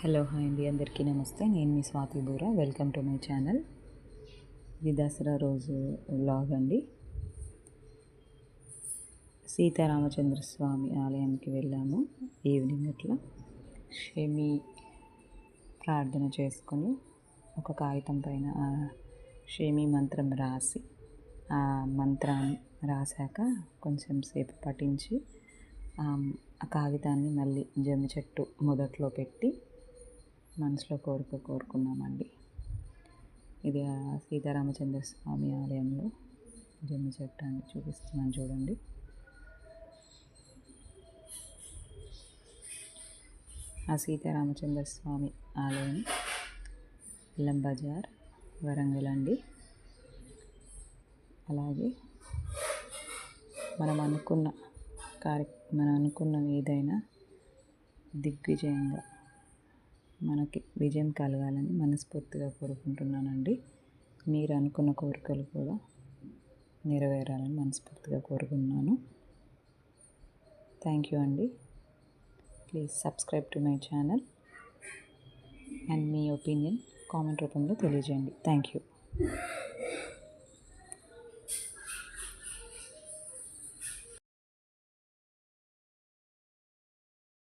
Hello hi అండి. అందరికీ నమస్తే. నేను మీ Swathi Boora. Welcome to my channel. ఇది దసరా రోజు వ్లాగ్ అండి. సీతారామచంద్ర స్వామి ఆలయానికి వెళ్ళాము. ఈవినింగ్ అట్లా. షమి ప్రార్థన చేసుకొని ఒక కాగితం పైన షమి మంత్రం రాసి ఆ మంత్రాన్ని రాశాక కొంచెం సేపు పఠించి ఆ ఆ కాగితాన్ని మళ్ళీ జమ్మి చెట్టు మొదట్లో పెట్టి మనసులో కోరిక కోరుకున్నామండి ఇది ఆ సీతారామచంద్ర స్వామి ఆలయంలో జమ్మి చెట్టు అని చూపిస్తున్నాను చూడండి. ఆ సీతారామచంద్ర స్వామి ఆలయం ఇల్లం బజార్ వరంగల్ అండి. అలాగే మనం అనుకున్న కార్య మనం అనుకున్న ఏదైనా దిగ్విజయంగా మనకి విజయం కలగాలని మనస్ఫూర్తిగా కోరుకుంటున్నానండి. మీరు అనుకున్న కోరికలు కూడా నెరవేరాలని మనస్ఫూర్తిగా కోరుకుంటున్నాను థ్యాంక్ యూ అండి. Please subscribe to my channel and me opinion comment రూపంలో తెలియజేయండి. Thank you.